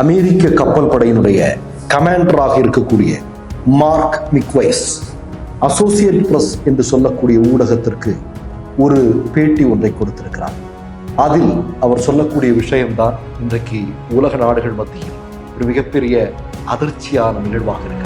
அமெரிக்க கப்பல் படையினுடைய கமாண்டராக இருக்கக்கூடிய mark மிக்வைஸ் associate press என்று சொல்லக்கூடிய ஊடகத்திற்கு ஒரு பேட்டி ஒன்றை கொடுத்திருக்கிறார். அதில் அவர் சொல்லக்கூடிய விஷயம்தான் இன்றைக்கு உலக நாடுகள் மத்தியில் ஒரு மிகப்பெரிய அதிர்ச்சியான நிகழ்வாக இருக்கிறது.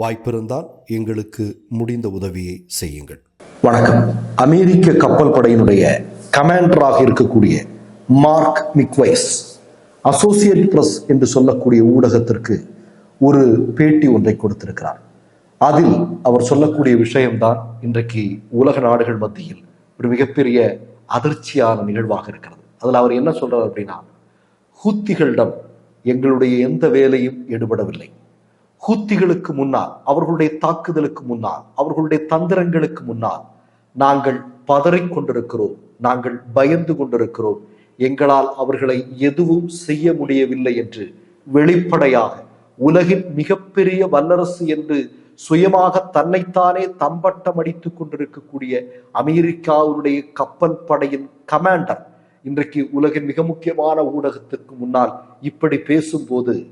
வாய்ப்பிருந்தால் எங்களுக்கு முடிந்த உதவியை செய்யுங்கள். வணக்கம். அமெரிக்க கப்பல் படையினுடைய கமாண்டராக இருக்கக்கூடிய மார்க் மிக்வைஸ் அசோசியேட் பிரஸ் என்று சொல்லக்கூடிய ஊடகத்திற்கு ஒரு பேட்டி ஒன்றை கொடுத்திருக்கிறார். அதில் அவர் சொல்லக்கூடிய விஷயம்தான் இன்றைக்கு உலக நாடுகள் மத்தியில் ஒரு மிகப்பெரிய அதிர்ச்சியான நிகழ்வாக இருக்கிறது. அதில் அவர் என்ன சொல்றார் அப்படின்னா ஹூத்திகளிடம் எங்களுடைய எந்த வேலையும் எடுபடவில்லை. ஹூத்திகளுக்கு முன்னால் அவர்களுடைய தாக்குதலுக்கு முன்னால் அவர்களுடைய தந்திரங்களுக்கு முன்னால் நாங்கள் பதறிக் கொண்டிருக்கிறோம் நாங்கள் பயந்து கொண்டிருக்கிறோம். எங்களால் அவர்களை எதுவும் செய்ய முடியவில்லை என்று வெளிப்படையாக உலகின் மிகப்பெரிய வல்லரசு என்று சுயமாக தன்னைத்தானே தம்பட்டம் அடித்துக் கொண்டிருக்கக்கூடிய அமெரிக்காவுடைய கப்பல் படையின் கமாண்டர் இன்றைக்கு உலகின் மிக முக்கியமான ஊடகத்திற்கு முன்னால் இப்படி பேசும்போது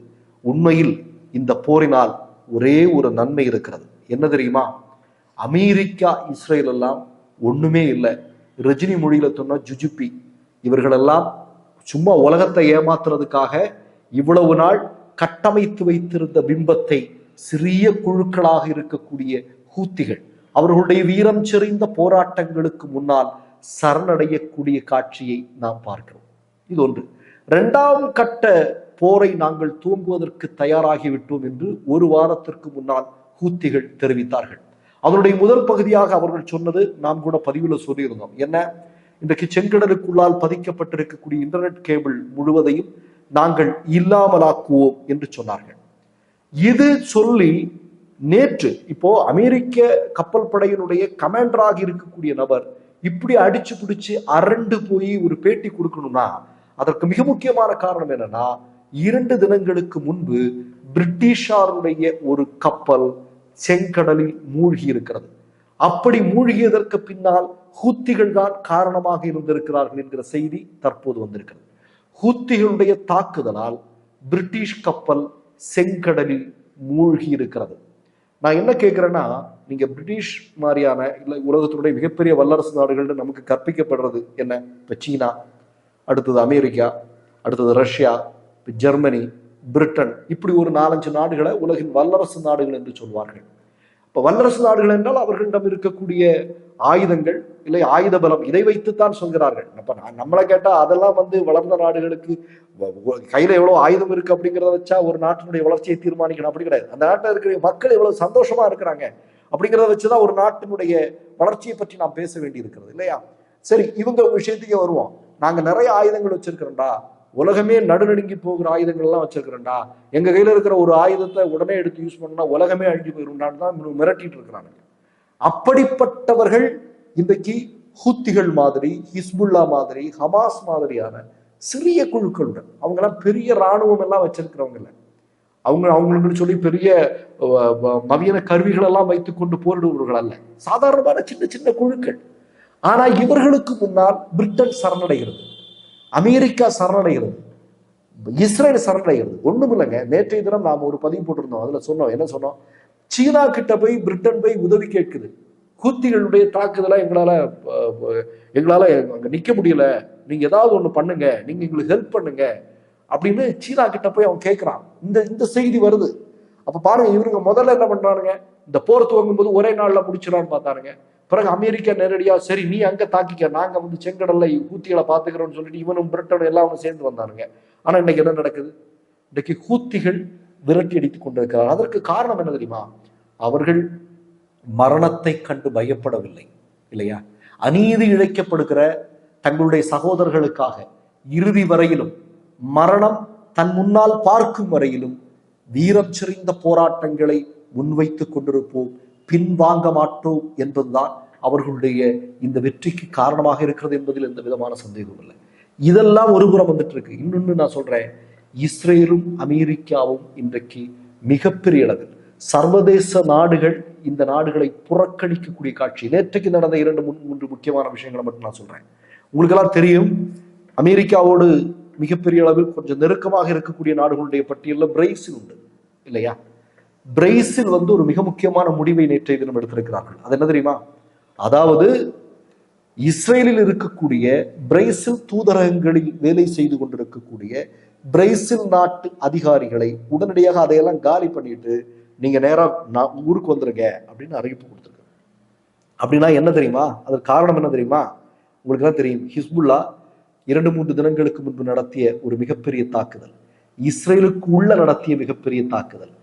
உண்மையில் இந்த போரினால் ஒரே ஒரு நன்மை இருக்கிறது. என்ன தெரியுமா? அமெரிக்கா இஸ்ரேல் எல்லாம் ஒண்ணுமே இல்லை. ரஜினி மொழியில சொன்னா ஜுஜுப்பி இவர்களெல்லாம் சும்மா உலகத்தை ஏமாத்துறதுக்காக இவ்வளவு நாள் கட்டமைத்து வைத்திருந்த பிம்பத்தை சிறிய குழுக்களாக இருக்கக்கூடிய ஹூத்திகள். அவர்களுடைய வீரம் செறிந்த போராட்டங்களுக்கு முன்னால் சரணடையக்கூடிய காட்சியை நாம் பார்க்கிறோம். இது ஒன்று. இரண்டாம் கட்ட போரை நாங்கள் தூங்குவதற்கு தயாராகிவிட்டோம் என்று ஒரு வாரத்திற்கு முன்னால் ஹூத்திகள் தெரிவித்தார்கள். அதனுடைய முதல் பகுதியாக அவர்கள் சொன்னது நாம் கூட பதிவில் சொல்லியிருந்தோம். என்ன? இன்றைக்கு செங்கடலுக்குள்ளால் பதிக்கப்பட்டிருக்கக்கூடிய இன்டர்நெட் கேபிள் முழுவதையும் நாங்கள் இல்லாமலாக்குவோம் என்று சொன்னார்கள். இது சொல்லி நேற்று இப்போ அமெரிக்க கப்பல் படையினுடைய கமாண்டராக இருக்கக்கூடிய நபர் இப்படி அடிச்சு பிடிச்சு அரண்டு போய் ஒரு பேட்டி கொடுக்கணும்னா அதற்கு மிக முக்கியமான காரணம் என்னன்னா இரண்டு தினங்களுக்கு முன்பு பிரிட்டிஷாருடைய ஒரு கப்பல் செங்கடலில் மூழ்கி இருக்கிறது அப்படி மூழ்கியதற்கு பின்னால் ஹூத்திகள் தான் காரணமாக இருந்திருக்கிறார்கள் என்கிற செய்தி தற்போது வந்திருக்கிறது. ஹூத்திகளுடைய தாக்குதலால் பிரிட்டிஷ் கப்பல் செங்கடலில் மூழ்கி இருக்கிறது நான் என்ன கேட்கிறேன்னா நீங்க பிரிட்டிஷ் மாதிரியான இல்லை உலகத்தினுடைய மிகப்பெரிய வல்லரசு நாடுகள்னு நமக்கு கற்பிக்கப்படுறது என்ன? இப்போ சீனா அடுத்தது அமெரிக்கா அடுத்தது ரஷ்யா ஜெர்மனி பிரிட்டன் இப்படி ஒரு நாலஞ்சு நாடுகளை உலகின் வல்லரசு நாடுகள் என்று சொல்வார்கள். இப்போ வல்லரசு நாடுகள் என்றால் அவர்களிடம் இருக்கக்கூடிய ஆயுதங்கள் இல்லை ஆயுத பலம் இதை வைத்துத்தான் சொல்கிறார்கள். அப்ப நான் நம்மளை கேட்டால் அதெல்லாம் வந்து வளர்ந்த நாடுகளுக்கு வ- வ- கையில எவ்வளவு ஆயுதம் இருக்கு அப்படிங்கிறத வச்சா ஒரு நாட்டினுடைய வளர்ச்சியை தீர்மானிக்கணும். அப்படி கிடையாது. அந்த நாட்டில் இருக்கிற மக்கள் எவ்வளவு சந்தோஷமா இருக்கிறாங்க அப்படிங்கிறத வச்சுதான் ஒரு நாட்டினுடைய வளர்ச்சியை பற்றி நாம் பேச வேண்டி இருக்கிறது இல்லையா? சரி இவங்க விஷயத்துக்கே வருவோம். நாங்க நிறைய ஆயுதங்கள் வச்சிருக்கிறோம்டா. உலகமே நடுநடுங்கி போகிற ஆயுதங்கள் எல்லாம் வச்சிருக்கிறேன்டா. எங்க கையில இருக்கிற ஒரு ஆயுதத்தை உடனே எடுத்து யூஸ் பண்ணா உலகமே அழிஞ்சு போயிருந்தான்னு தான் மிரட்டிட்டு இருக்கிறானுங்க. அப்படிப்பட்டவர்கள் இன்றைக்கு ஹூத்திகள் மாதிரி ஹிஸ்புல்லா மாதிரி ஹமாஸ் மாதிரியான சிறிய குழுக்கள் அவங்கெல்லாம் பெரிய இராணுவம் எல்லாம் வச்சிருக்கிறவங்க இல்ல. அவங்க அவங்களுக்கு சொல்லி பெரிய மவியன நவீன கருவிகள் எல்லாம் வைத்துக் கொண்டு போரிடுபவர்கள் அல்ல. சாதாரணமான சின்ன சின்ன குழுக்கள். ஆனா இவர்களுக்கு முன்னால் பிரிட்டன் சரணடைகிறது. அமெரிக்கா சரணடைகிறது. இஸ்ரேல் சரணடைகிறது. ஒண்ணும் இல்லைங்க நேற்றைய தினம் நாம் ஒரு பதிவு போட்டிருந்தோம். அதுல சொன்னோம் என்ன சொன்னோம்? சீனா கிட்ட போய் பிரிட்டன் போய் உதவி கேட்குது. ஹூத்திகளுடைய தாக்குதலை எங்களால எங்களால் அங்கே எங்களால அங்க நிக்க முடியல. நீங்க ஏதாவது ஒண்ணு பண்ணுங்க நீங்க எங்களுக்கு ஹெல்ப் பண்ணுங்க. அப்படின்னு சீனா கிட்ட போய் அவன் கேட்கிறான் இந்த இந்த செய்தி வருது. அப்ப பாருங்க இவருங்க முதல்ல என்ன பண்றானுங்க? இந்த போர் துவங்கும் போது ஒரே நாளில் முடிச்சிடலாம்னு பார்த்தானுங்க. பிறகு அமெரிக்கா நேரடியாக சரி நீ அங்கே தாக்கிக்க நாங்கள் வந்து செங்கடல்ல ஹூத்திகளை பார்த்துக்கிறோம்னு சொல்லிட்டு இவனும் பிரிட்டனும் எல்லாம் அவனும் சேர்ந்து வந்தானுங்க. ஆனால் இன்னைக்கு என்ன நடக்குது? இன்றைக்கு ஹூத்திகள் விரட்டி அடித்து கொண்டிருக்கிறார் அதற்கு காரணம் என்ன தெரியுமா? அவர்கள் மரணத்தை கண்டு பயப்படவில்லை இல்லையா? அநீதி இழைக்கப்படுகிற தங்களுடைய சகோதரர்களுக்காக இறுதி வரையிலும் மரணம் தன் முன்னால் பார்க்கும் வரையிலும் வீரம் செறிந்த போராட்டங்களை முன்வைத்துக் கொண்டிருப்போம் பின்வாங்க மாட்டோம் என்பதுதான் அவர்களுடைய இந்த வெற்றிக்கு காரணமாக இருக்கிறது என்பதில் எந்த விதமான சந்தேகமும் இல்லை. இதெல்லாம் ஒரு புறம் வந்துட்டு இருக்கு. இன்னொன்னு நான் சொல்றேன் இஸ்ரேலும் அமெரிக்காவும் இன்றைக்கு மிகப்பெரிய அளவில் சர்வதேச நாடுகள் இந்த நாடுகளை புறக்கணிக்கக்கூடிய காட்சி. நேற்றைக்கு நடந்த இரண்டு முன் மூன்று முக்கியமான விஷயங்களை மட்டும் நான் சொல்றேன். உங்களுக்கெல்லாம் தெரியும் அமெரிக்காவோடு மிகப்பெரிய அளவில் கொஞ்சம் நெருக்கமாக இருக்கக்கூடிய நாடுகளுடைய பட்டியலில் பிரேசில் உண்டு இல்லையா? பிரேசில் வந்து ஒரு மிக முக்கியமான முடிவை நேற்றைய தினம் எடுத்திருக்கிறார்கள். அது என்ன தெரியுமா? அதாவது இஸ்ரேலில் இருக்கக்கூடிய பிரேசில் தூதரகங்களில் வேலை செய்து கொண்டிருக்கக்கூடிய பிரேசில் நாட்டு அதிகாரிகளை உடனடியாக அதையெல்லாம் காலி பண்ணிட்டு நீங்க நேரம் நான் ஊருக்கு வந்துருங்க அப்படின்னு அறிவிப்பு கொடுத்துருக்கு. அப்படின்னா என்ன தெரியுமா? அதற்கு காரணம் என்ன தெரியுமா? உங்களுக்கு தான் தெரியும். ஹிஸ்புல்லா இரண்டு மூன்று தினங்களுக்கு முன்பு நடத்திய ஒரு மிகப்பெரிய தாக்குதல். இஸ்ரேலுக்கு உள்ள நடத்திய மிகப்பெரிய தாக்குதல்.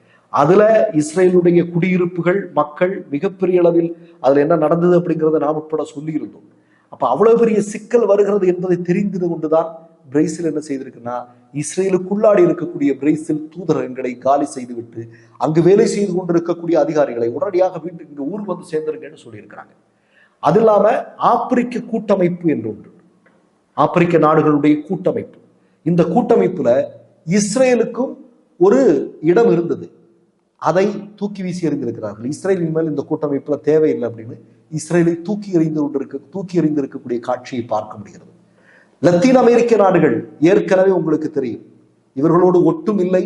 அதுல இஸ்ரேலுடைய குடியிருப்புகள் மக்கள் மிகப்பெரிய அளவில் அதுல என்ன நடந்தது அப்படிங்கிறத நாம் உட்பட சொல்லியிருந்தோம். அப்ப அவ்வளவு பெரிய சிக்கல் வருகிறது என்பதை தெரிந்தது கொண்டுதான் பிரேசில் என்ன செய்திருக்குன்னா இஸ்ரேலுக்குள்ளாடி இருக்கக்கூடிய பிரேசில் தூதரகங்களை காலி செய்துவிட்டு அங்கு வேலை செய்து கொண்டிருக்கக்கூடிய அதிகாரிகளை உடனடியாக வீட்டுக்கு இங்கே ஊர் வந்து சேர்ந்துருங்கன்னு சொல்லியிருக்கிறாங்க. அது இல்லாம ஆப்பிரிக்க கூட்டமைப்பு என்று ஒன்று. ஆப்பிரிக்க நாடுகளுடைய கூட்டமைப்பு. இந்த கூட்டமைப்புல இஸ்ரேலுக்கும் ஒரு இடம் இருந்தது. அதை தூக்கி வீசி எறிந்திருக்கிறார்கள். இஸ்ரேலின் மேல் இந்த கூட்டமைப்புல தேவையில்லை அப்படின்னு இஸ்ரேலை தூக்கி எறிந்து கொண்டிருக்க தூக்கி எறிந்திருக்கக்கூடிய காட்சியை பார்க்க முடிகிறது. லத்தீன் அமெரிக்க நாடுகள் ஏற்கனவே உங்களுக்கு தெரியும். இவர்களோடு ஒட்டும் இல்லை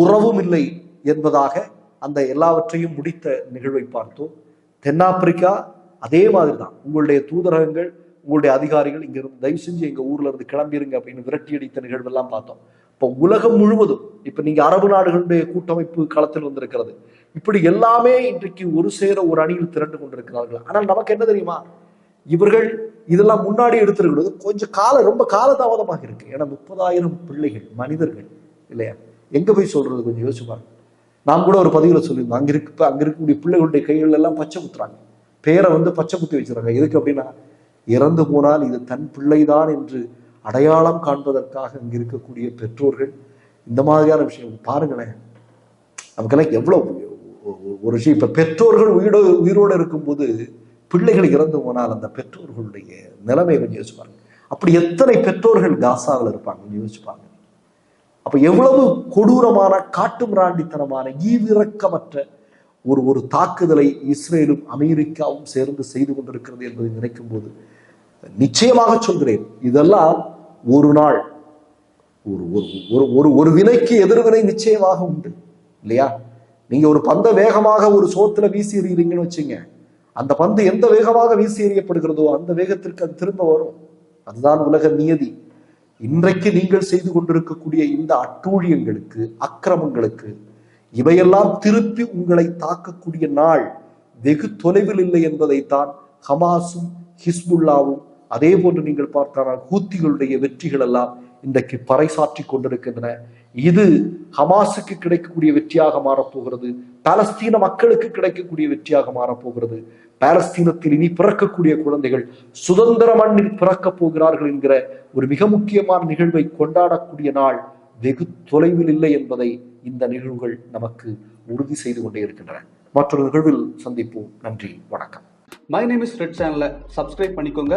உறவும் இல்லை என்பதாக அந்த எல்லாவற்றையும் முடித்த நிகழ்வை பார்த்தோம். தென்னாப்பிரிக்கா அதே மாதிரி தான் உங்களுடைய தூதரகங்கள் உங்களுடைய அதிகாரிகள் இங்கிருந்து தயவு செஞ்சு எங்க ஊர்ல இருந்து கிளம்பிருங்க அப்படின்னு விரட்டி அடித்த நிகழ்வெல்லாம் பார்த்தோம். இப்போ உலகம் முழுவதும் இப்போ நீங்க அரபு நாடுகளுடைய கூட்டமைப்பு களத்தில் வந்திருக்கிறது. இப்படி எல்லாமே இன்றைக்கு ஒரு சேர ஒரு அணியில் திரண்டு கொண்டிருக்கிறார்கள். ஆனால் நமக்கு என்ன தெரியுமா? இவர்கள் இதெல்லாம் முன்னாடி எடுத்திருக்கிறது கொஞ்சம் காலம் ரொம்ப காலதாமதமாக இருக்கு. ஏன்னா முப்பதாயிரம் பிள்ளைகள் மனிதர்கள் இல்லையா? எங்க போய் சொல்றது? கொஞ்சம் யோசிப்பாங்க நாம் கூட ஒரு பதிவில் சொல்லியிருந்தோம். அங்க இருக்க அங்க இருக்கக்கூடிய பிள்ளைகளுடைய கைகள் எல்லாம் பச்சை குத்துறாங்க. பேரை வந்து பச்சை குத்தி வச்சிருக்காங்க. எதுக்கு அப்படின்னா இறந்து போனால் இது தன் பிள்ளைதான் என்று அடையாளம் காண்பதற்காக இங்கே இருக்கக்கூடிய பெற்றோர்கள் இந்த மாதிரியான விஷயம் பாருங்களேன். நமக்கெல்லாம் எவ்வளோ ஒரு விஷயம். இப்போ பெற்றோர்கள் உயிரோ உயிரோடு இருக்கும்போது பிள்ளைகள் இறந்து போனால் அந்த பெற்றோர்களுடைய நிலைமை கொஞ்சம் யோசிச்சு பாருங்க. அப்படி எத்தனை பெற்றோர்கள் காசாவில் இருப்பாங்க யோசிப்பாங்க யோசிச்சு பாருங்க. அப்ப எவ்வளவு கொடூரமான காட்டுமிராண்டித்தனமான ஈவிரக்கமற்ற ஒரு ஒரு தாக்குதலை இஸ்ரேலும் அமெரிக்காவும் சேர்ந்து செய்து கொண்டிருக்கிறது என்பதை நினைக்கும் போது நிச்சயமாக சொல்கிறேன். இதெல்லாம் ஒரு நாள் ஒரு ஒரு ஒரு ஒரு ஒரு வினைக்கு எதிர்வினை நிச்சயமாக உண்டு இல்லையா? நீங்க ஒரு பந்தை வேகமாக ஒரு சோத்துல வீசி எறிகிறீங்கன்னு வச்சுங்க அந்த பந்து எந்த வேகமாக வீசி எறியப்படுகிறதோ அந்த வேகத்திற்கு அது திரும்ப வரும். அதுதான் உலக நியதி. இன்றைக்கு நீங்கள் செய்து கொண்டிருக்கக்கூடிய இந்த அட்டூழியங்களுக்கு அக்கிரமங்களுக்கு இவையெல்லாம் திருப்பி உங்களை தாக்கக்கூடிய நாள் வெகு தொலைவில் இல்லை என்பதைத்தான் ஹமாஸும் ஹிஸ்புல்லாவும் அதே போன்று நீங்கள் பார்த்தால் ஹூத்திகளுடைய வெற்றிகள் எல்லாம் இன்றைக்கு பறைசாற்றி கொண்டிருக்கின்றன. இது ஹமாஸுக்கு கிடைக்கக்கூடிய வெற்றியாக மாறப்போகிறது. பாலஸ்தீன மக்களுக்கு கிடைக்கக்கூடிய வெற்றியாக மாறப்போகிறது. பாலஸ்தீனத்தில் இனி பிறக்கக்கூடிய குழந்தைகள் சுதந்திர மண்ணில் பிறக்கப் போகிறார்கள் என்கிற ஒரு மிக முக்கியமான நிகழ்வை கொண்டாடக்கூடிய நாள் வெகு தொலைவில் இல்லை என்பதை இந்த நிகழ்வுகள் நமக்கு உறுதி செய்து கொண்டே இருக்கின்றன. மற்றொரு நிகழ்வில் சந்திப்போம். நன்றி. வணக்கம். மை நேம் இஸ் ரெட் சேனலை சப்ஸ்கிரைப் பண்ணிக்கோங்க.